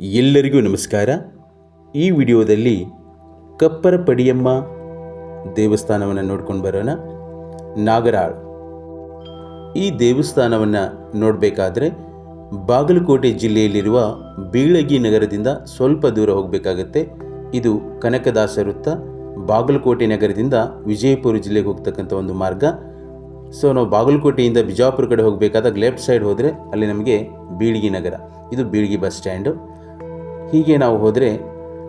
ಎಲ್ಲರಿಗೂ ನಮಸ್ಕಾರ. ಈ ವಿಡಿಯೋದಲ್ಲಿ ಕಪ್ಪರ ಪಡಿಯಮ್ಮ ದೇವಸ್ಥಾನವನ್ನು ನೋಡ್ಕೊಂಡು ಬರೋಣ. ನಾಗರಾಳ್. ಈ ದೇವಸ್ಥಾನವನ್ನು ನೋಡಬೇಕಾದ್ರೆ ಬಾಗಲಕೋಟೆ ಜಿಲ್ಲೆಯಲ್ಲಿರುವ ಬೀಳಗಿ ನಗರದಿಂದ ಸ್ವಲ್ಪ ದೂರ ಹೋಗಬೇಕಾಗತ್ತೆ. ಇದು ಕನಕದಾಸ ವೃತ್ತ, ಬಾಗಲಕೋಟೆ ನಗರದಿಂದ ವಿಜಯಪುರ ಜಿಲ್ಲೆಗೆ ಹೋಗ್ತಕ್ಕಂಥ ಒಂದು ಮಾರ್ಗ. ಸೊ, ನಾವು ಬಾಗಲಕೋಟೆಯಿಂದ ಬಿಜಾಪುರ ಕಡೆ ಹೋಗಬೇಕಾದಾಗ ಲೆಫ್ಟ್ ಸೈಡ್ ಹೋದರೆ ಅಲ್ಲಿ ನಮಗೆ ಬೀಳ್ಗಿ ನಗರ. ಇದು ಬೀಳ್ಗಿ ಬಸ್ ಸ್ಟ್ಯಾಂಡು. ಹೀಗೆ ನಾವು ಹೋದರೆ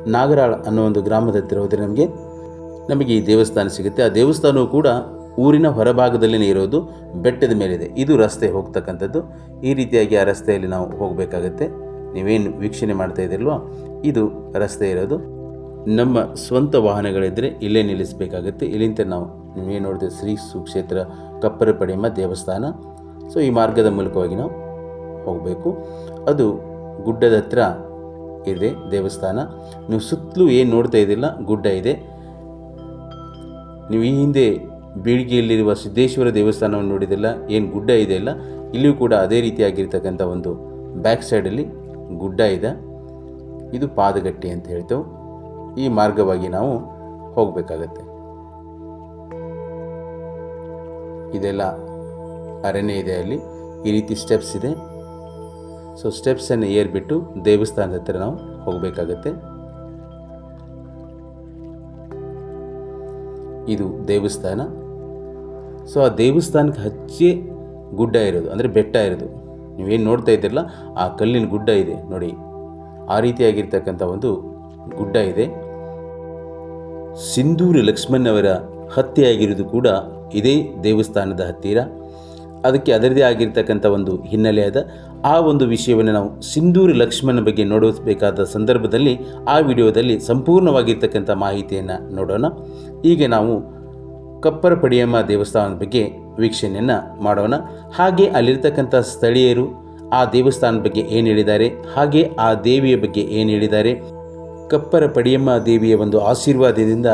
ನಾಗರಾಳ್ ಅನ್ನೋ ಒಂದು ಗ್ರಾಮದ ಹತ್ತಿರ ಹೋದರೆ ನಮಗೆ ನಮಗೆ ಈ ದೇವಸ್ಥಾನ ಸಿಗುತ್ತೆ. ಆ ದೇವಸ್ಥಾನವು ಕೂಡ ಊರಿನ ಹೊರಭಾಗದಲ್ಲಿನೇ ಇರೋದು, ಬೆಟ್ಟದ ಮೇಲಿದೆ. ಇದು ರಸ್ತೆ ಹೋಗ್ತಕ್ಕಂಥದ್ದು. ಈ ರೀತಿಯಾಗಿ ಆ ರಸ್ತೆಯಲ್ಲಿ ನಾವು ಹೋಗಬೇಕಾಗತ್ತೆ. ನೀವೇನು ವೀಕ್ಷಣೆ ಮಾಡ್ತಾ ಇದ್ದೀರಲ್ವ? ಇದು ರಸ್ತೆ ಇರೋದು. ನಮ್ಮ ಸ್ವಂತ ವಾಹನಗಳಿದ್ದರೆ ಇಲ್ಲೇ ನಿಲ್ಲಿಸಬೇಕಾಗುತ್ತೆ. ಇಲ್ಲಿಂದ ನಾವು ನೀವೇನು ನೋಡಿದ್ರೆ ಶ್ರೀ ಸುಕ್ಷೇತ್ರ ಕಪ್ಪರ ಪಡಿಯಮ್ಮ ದೇವಸ್ಥಾನ. ಸೊ ಈ ಮಾರ್ಗದ ಮೂಲಕವಾಗಿ ನಾವು ಹೋಗಬೇಕು. ಅದು ಗುಡ್ಡದ ಹತ್ರ ಇದೆ ದೇವಸ್ಥಾನ. ನೀವು ಸುತ್ತಲೂ ಏನು ನೋಡ್ತಾ ಇದ್ದಿಲ್ಲ ಗುಡ್ಡ ಇದೆ. ನೀವು ಈ ಹಿಂದೆ ಬೀಳಿಗೆಯಲ್ಲಿರುವ ಸಿದ್ದೇಶ್ವರ ದೇವಸ್ಥಾನವನ್ನು ನೋಡಿದಿಲ್ಲ ಏನು ಗುಡ್ಡ ಇದೆ ಅಲ್ಲ, ಇಲ್ಲಿಯೂ ಕೂಡ ಅದೇ ರೀತಿಯಾಗಿರ್ತಕ್ಕಂಥ ಒಂದು ಬ್ಯಾಕ್ ಸೈಡಲ್ಲಿ ಗುಡ್ಡ ಇದೆ. ಇದು ಪಾದಗಟ್ಟಿ ಅಂತ ಹೇಳ್ತೇವೆ ಈ ಮಾರ್ಗವಾಗಿ ನಾವು ಹೋಗಬೇಕಾಗತ್ತೆ. ಇದೆಲ್ಲ ಅರಣ್ಯ ಇದೆ ಅಲ್ಲಿ. ಈ ರೀತಿ ಸ್ಟೆಪ್ಸ್ ಇದೆ. ಸೊ ಸ್ಟೆಪ್ಸನ್ನು ಏರ್ಬಿಟ್ಟು ದೇವಸ್ಥಾನದ ಹತ್ತಿರ ನಾವು ಹೋಗಬೇಕಾಗತ್ತೆ. ಇದು ದೇವಸ್ಥಾನ. ಸೊ ಆ ದೇವಸ್ಥಾನಕ್ಕೆ ಹಚ್ಚಿ ಗುಡ್ಡ ಇರೋದು, ಅಂದರೆ ಬೆಟ್ಟ ಇರೋದು. ನೀವೇನು ನೋಡ್ತಾ ಇದ್ದೀರಲ್ಲ, ಆ ಕಲ್ಲಿನ ಗುಡ್ಡ ಇದೆ, ನೋಡಿ. ಆ ರೀತಿಯಾಗಿರ್ತಕ್ಕಂಥ ಒಂದು ಗುಡ್ಡ ಇದೆ. ಸಿಂಧೂರು ಲಕ್ಷ್ಮಣ್ಣವರ ಹತ್ಯೆಯಾಗಿರೋದು ಕೂಡ ಇದೇ ದೇವಸ್ಥಾನದ ಹತ್ತಿರ. ಅದಕ್ಕೆ ಅದರದೇ ಆಗಿರ್ತಕ್ಕಂಥ ಒಂದು ಹಿನ್ನೆಲೆ ಅದ ಆ ಒಂದು ವಿಷಯವನ್ನು ನಾವು ಸಿಂಧೂರಿ ಲಕ್ಷ್ಮಣ ಬಗ್ಗೆ ನೋಡಬೇಕಾದ ಸಂದರ್ಭದಲ್ಲಿ ಆ ವಿಡಿಯೋದಲ್ಲಿ ಸಂಪೂರ್ಣವಾಗಿರ್ತಕ್ಕಂಥ ಮಾಹಿತಿಯನ್ನು ನೋಡೋಣ. ಈಗ ನಾವು ಕಪ್ಪರ ಪಡಿಯಮ್ಮ ದೇವಸ್ಥಾನದ ಬಗ್ಗೆ ವೀಕ್ಷಣೆಯನ್ನು ಮಾಡೋಣ. ಹಾಗೆ ಅಲ್ಲಿರ್ತಕ್ಕಂಥ ಸ್ಥಳೀಯರು ಆ ದೇವಸ್ಥಾನದ ಬಗ್ಗೆ ಏನು ಹೇಳಿದ್ದಾರೆ? ಹಾಗೆ ಆ ದೇವಿಯ ಬಗ್ಗೆ ಏನು ಹೇಳಿದ್ದಾರೆ? ಕಪ್ಪರ ಪಡಿಯಮ್ಮ ದೇವಿಯ ಒಂದು ಆಶೀರ್ವಾದದಿಂದ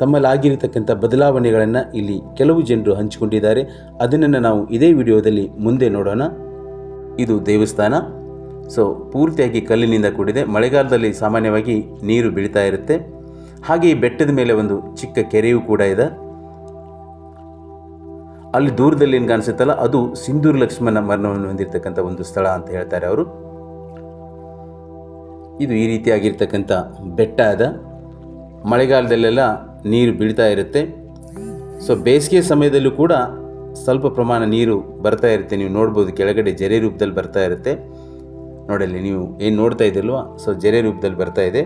ತಮ್ಮಲ್ಲಾಗಿರತಕ್ಕಂಥ ಬದಲಾವಣೆಗಳನ್ನು ಇಲ್ಲಿ ಕೆಲವು ಜನರು ಹಂಚಿಕೊಂಡಿದ್ದಾರೆ. ಅದನ್ನು ನಾವು ಇದೇ ವಿಡಿಯೋದಲ್ಲಿ ಮುಂದೆ ನೋಡೋಣ. ಇದು ದೇವಸ್ಥಾನ. ಸೊ ಪೂರ್ತಿಯಾಗಿ ಕಲ್ಲಿನಿಂದ ಕೂಡಿದೆ. ಮಳೆಗಾಲದಲ್ಲಿ ಸಾಮಾನ್ಯವಾಗಿ ನೀರು ಬೀಳ್ತಾ ಇರುತ್ತೆ. ಹಾಗೆ ಬೆಟ್ಟದ ಮೇಲೆ ಒಂದು ಚಿಕ್ಕ ಕೆರೆಯೂ ಕೂಡ ಇದೆ. ಅಲ್ಲಿ ದೂರದಲ್ಲಿ ಏನು ಕಾಣಿಸುತ್ತಲ್ಲ, ಅದು ಸಿಂಧೂರ್ ಲಕ್ಷ್ಮಣ ಮರಣವನ್ನು ಹೊಂದಿರತಕ್ಕಂಥ ಒಂದು ಸ್ಥಳ ಅಂತ ಹೇಳ್ತಾರೆ ಅವರು. ಇದು ಈ ರೀತಿಯಾಗಿರ್ತಕ್ಕಂಥ ಬೆಟ್ಟ ಅದ. ಮಳೆಗಾಲದಲ್ಲೆಲ್ಲ ನೀರು ಬೀಳ್ತಾ ಇರುತ್ತೆ. ಸೊ ಬೇಸಿಗೆ ಸಮಯದಲ್ಲೂ ಕೂಡ ಸ್ವಲ್ಪ ಪ್ರಮಾಣ ನೀರು ಬರ್ತಾ ಇರುತ್ತೆ. ನೀವು ನೋಡ್ಬೋದು, ಕೆಳಗಡೆ ಜರೆ ರೂಪದಲ್ಲಿ ಬರ್ತಾ ಇರುತ್ತೆ. ನೋಡಲ್ಲಿ ನೀವು ಏನು ನೋಡ್ತಾ ಇದ್ದಲ್ವ ಸೊ ಜರೆ ರೂಪದಲ್ಲಿ ಬರ್ತಾ ಇದೆ.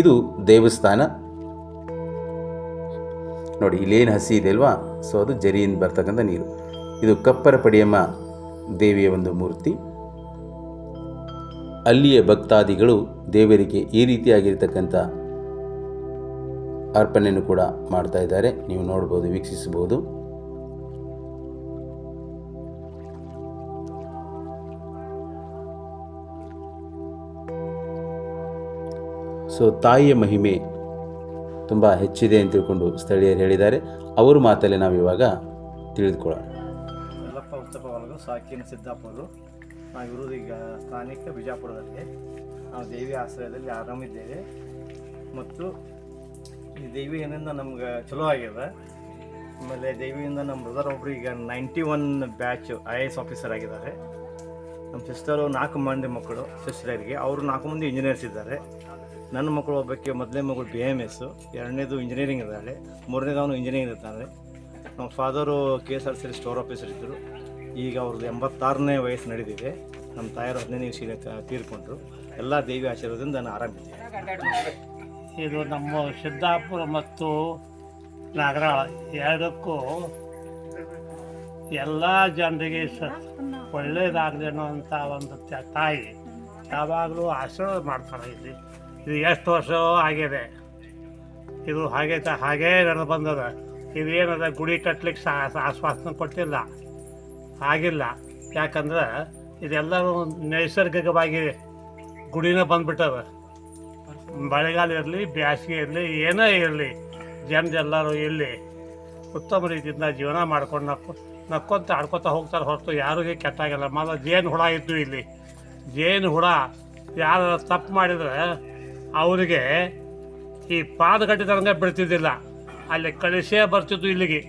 ಇದು ದೇವಸ್ಥಾನ. ನೋಡಿ, ಇಲ್ಲೇನು ಹಸಿ ಇದೆ ಅಲ್ವಾ? ಸೊ ಅದು ಜರಿಯಿಂದ ಬರ್ತಕ್ಕಂಥ ನೀರು. ಇದು ಕಪ್ಪರ ಪಡಿಯಮ್ಮ ದೇವಿಯ ಒಂದು ಮೂರ್ತಿ. ಅಲ್ಲಿಯ ಭಕ್ತಾದಿಗಳು ದೇವರಿಗೆ ಈ ರೀತಿಯಾಗಿರ್ತಕ್ಕಂಥ ಅರ್ಪಣೆಯನ್ನು ಕೂಡ ಮಾಡ್ತಾ ಇದ್ದಾರೆ. ನೀವು ನೋಡ್ಬೋದು, ವೀಕ್ಷಿಸಬಹುದು. ಸೊ, ತಾಯಿಯ ಮಹಿಮೆ ತುಂಬ ಹೆಚ್ಚಿದೆ ಅಂತ ತಿಳ್ಕೊಂಡು ಸ್ಥಳೀಯರು ಹೇಳಿದ್ದಾರೆ. ಅವರು ಮಾತಲ್ಲಿ ನಾವು ಇವಾಗ ತಿಳಿದುಕೊಳ್ಳೋಣ ಸಾಕಿನ ಸಿದ್ದಾಪುರರು ನಾವು ಇರೋದು ಈಗ ಸ್ಥಾನಿಕ ಬಿಜಾಪುರದಲ್ಲಿ ನಾವು ದೇವಿ ಆಶ್ರಯದಲ್ಲಿ ಆರಾಮಿದ್ದೇವೆ. ಮತ್ತು ಈ ದೇವಿ ದೇವಿಯಿಂದ ನಮ್ಗೆ ಚಲೋ ಆಗ್ಯದ. ಆಮೇಲೆ ದೇವಿಯಿಂದ ನಮ್ಮ ಬ್ರದರ್ ಒಬ್ರು ಈಗ ninety one batch I A S officer ಆಗಿದ್ದಾರೆ. ನಮ್ಮ ಸಿಸ್ಟರು ನಾಲ್ಕು ಮಂದಿ ಮಕ್ಕಳು ಸಿಸ್ಟರಿಗೆ ಅವರು ನಾಲ್ಕು ಮಂದಿ ಇಂಜಿನಿಯರ್ಸ್ ಇದ್ದಾರೆ. ನನ್ನ ಮಕ್ಕಳು ಒಬ್ಬಕ್ಕೆ ಮೊದಲನೇ ಮಗಳು ಬಿ ಎಂ ಎಸ್ಸು ಎರಡನೇದು ಇಂಜಿನಿಯರಿಂಗ್ ಇದ್ದಾಳೆ ಮೂರನೇದವನು ಇಂಜಿನಿಯರಿಂಗ್ ಇರ್ತಾನೆ ನಮ್ಮ father K S R C store officer ಇದ್ದರು. ಈಗ ಅವ್ರದ್ದು ಎಂಬತ್ತಾರನೇ ವಯಸ್ಸು ನಡೆದಿದೆ. ನಮ್ಮ ತಾಯರು ಹದಿನೈದು ವರ್ಷ ತೀರ್ಕೊಂಡ್ರು. ಎಲ್ಲ ದೇವಿ ಆಶೀರ್ವಾದದಿಂದ ನಾನು ಆರಾಮಿದ್ದೆ ಇದು ನಮ್ಮ ಸಿದ್ದಾಪುರ ಮತ್ತು ನಾಗರಾಳ ಎರಡಕ್ಕೂ ಎಲ್ಲ ಜನರಿಗೆ ಸ, ಒಳ್ಳೇದಾಗಲಿ ಅನ್ನೋಂಥ ಒಂದು ತಾಯಿ ಯಾವಾಗಲೂ ಆಶೀರ್ವಾದ ಮಾಡ್ತಾರೆ ಇಲ್ಲಿ. ಇದು ಎಷ್ಟು ವರ್ಷ ಆಗಿದೆ? ಇದು ಹಾಗೆ ಹಾಗೇ ನಡೆದು ಬಂದದ. ಇದೇನದ ಗುಡಿ ಕಟ್ಲಿಕ್ಕೆ ಆಶ್ವಾಸನೆ ಕೊಟ್ಟಿಲ್ಲ. ಆಗಿಲ್ಲ. ಯಾಕಂದ್ರೆ ಇದೆಲ್ಲರೂ ನೈಸರ್ಗಿಕವಾಗಿ ಗುಡಿನ ಬಂದ್ಬಿಟ್ಟದ ಮಳೆಗಾಲ ಇರಲಿ ಬೇಸಿಗೆ ಇರಲಿ, ಏನೇ ಇರಲಿ, ಜನರೆಲ್ಲರೂ ಇಲ್ಲಿ ಉತ್ತಮ ರೀತಿಯಿಂದ ಜೀವನ ಮಾಡ್ಕೊಂಡು ನಕ್ಕು, ನಕ್ಕೊಂತ ಆಡ್ಕೊತ ಹೋಗ್ತಾರೆ ಹೊರತು ಯಾರಿಗೆ ಕೆಟ್ಟಾಗಲ್ಲ. ಮೊದಲು ಜೇನು ಹುಳ ಇದ್ದು ಇಲ್ಲಿ. ಜೇನು ಹುಳ ಯಾರು ತಪ್ಪು ಮಾಡಿದರೆ ಅವರಿಗೆ ಈ ಪಾದಗಟ್ಟಿದಂಗೆ ಬಿಡ್ತಿದ್ದಿಲ್ಲ. ಅಲ್ಲಿ ಕಳಿಸೇ ಬರ್ತಿದ್ದು ಇಲ್ಲಿಗೆ.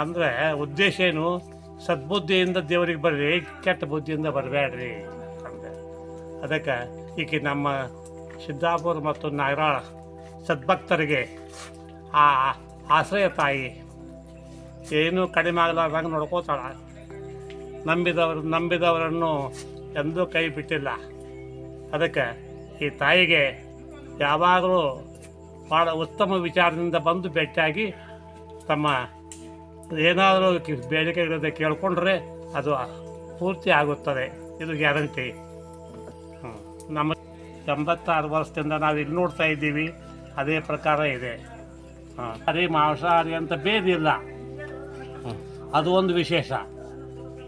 ಅಂದರೆ ಉದ್ದೇಶ ಏನು? ಸದ್ಬುದ್ಧಿಯಿಂದ ದೇವರಿಗೆ ಬರ್ರಿ ಕೆಟ್ಟ ಬುದ್ಧಿಯಿಂದ ಬರಬೇಡ್ರಿ ಅಂದೆ. ಅದಕ್ಕೆ ಈಕೆ ನಮ್ಮ ಸಿದ್ದಾಪುರ ಮತ್ತು ನಾಗರಾಳ ಸದ್ಭಕ್ತರಿಗೆ ಆ ಆಶ್ರಯ ತಾಯಿ ಏನೂ ಕಡಿಮೆ ಆಗಲಾರ್ದಂಗೆ ನೋಡ್ಕೋತಾಳ. ನಂಬಿದವರು, ನಂಬಿದವರನ್ನು ಎಂದೂ ಕೈ ಬಿಟ್ಟಿಲ್ಲ. ಅದಕ್ಕೆ ಈ ತಾಯಿಗೆ ಯಾವಾಗಲೂ ಭಾಳ ಉತ್ತಮ ವಿಚಾರದಿಂದ ಬಂದು ಭೇಟಿಯಾಗಿ ತಮ್ಮ ಏನಾದರೂ ಬೇಡಿಕೆ ಇರೋದೇ ಕೇಳಿಕೊಂಡ್ರೆ ಅದು ಪೂರ್ತಿ ಆಗುತ್ತದೆ. ಇದು ಗ್ಯಾರಂಟಿ. ಹ್ಞೂ ನಮ್ಮ ಎಂಬತ್ತಾರು ವರ್ಷದಿಂದ ನಾವು ಇಲ್ಲಿ ನೋಡ್ತಾ ಇದ್ದೀವಿ. ಅದೇ ಪ್ರಕಾರ ಇದೆ. ಹಾಂ. ಅದೇ ಮಾಂಸಾಹಾರಿ ಅಂತ ಬೇದಿಲ್ಲ ಅದು ಒಂದು ವಿಶೇಷ.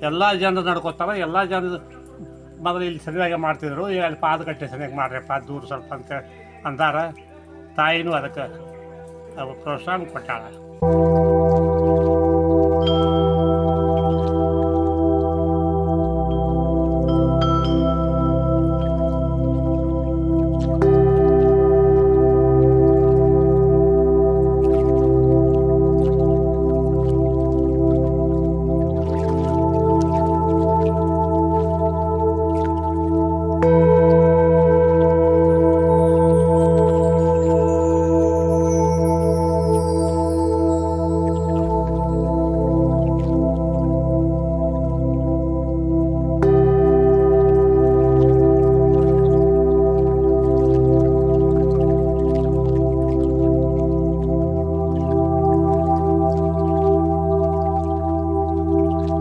ಎಲ್ಲ ಜನರು ನಡ್ಕೋತಾರೆ. ಎಲ್ಲ ಜನರು ಮೊದಲು ಇಲ್ಲಿ ಸರಿಯಾಗಿ ಮಾಡ್ತಿದ್ರು. ಈಗ ಅಲ್ಲಿ ಪಾದಕಟ್ಟೆ ಸರಿಯಾಗಿ ಮಾಡ್ರಪ್ಪ ದೂರ ಸ್ವಲ್ಪ ಅಂತ ಅಂದಾರ. ತಾಯಿನೂ ಅದಕ್ಕೆ ಪ್ರೋತ್ಸಾಹ ಕೊಟ್ಟಾಳ.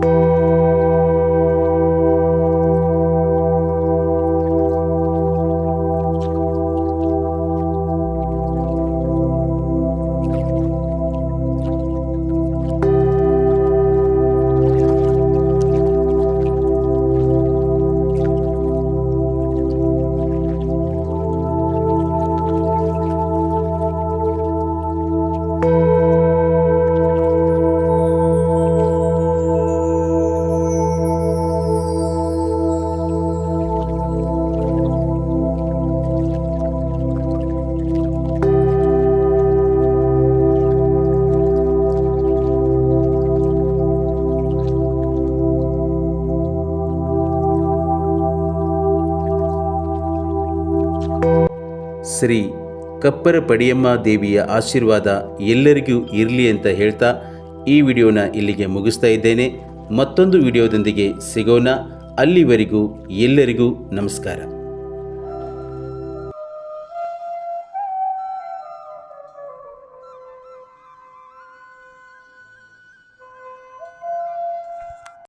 Música ಶ್ರೀ ಕಪ್ಪರ ಪಡಿಯಮ್ಮ ದೇವಿಯ ಆಶೀರ್ವಾದ ಎಲ್ಲರಿಗೂ ಇರಲಿ ಅಂತ ಹೇಳ್ತಾ ಈ ವಿಡಿಯೋನ ಇಲ್ಲಿಗೆ ಮುಗಿಸ್ತಾ ಇದ್ದೇನೆ. ಮತ್ತೊಂದು ವಿಡಿಯೋದೊಂದಿಗೆ ಸಿಗೋಣ. ಅಲ್ಲಿವರೆಗೂ ಎಲ್ಲರಿಗೂ ನಮಸ್ಕಾರ.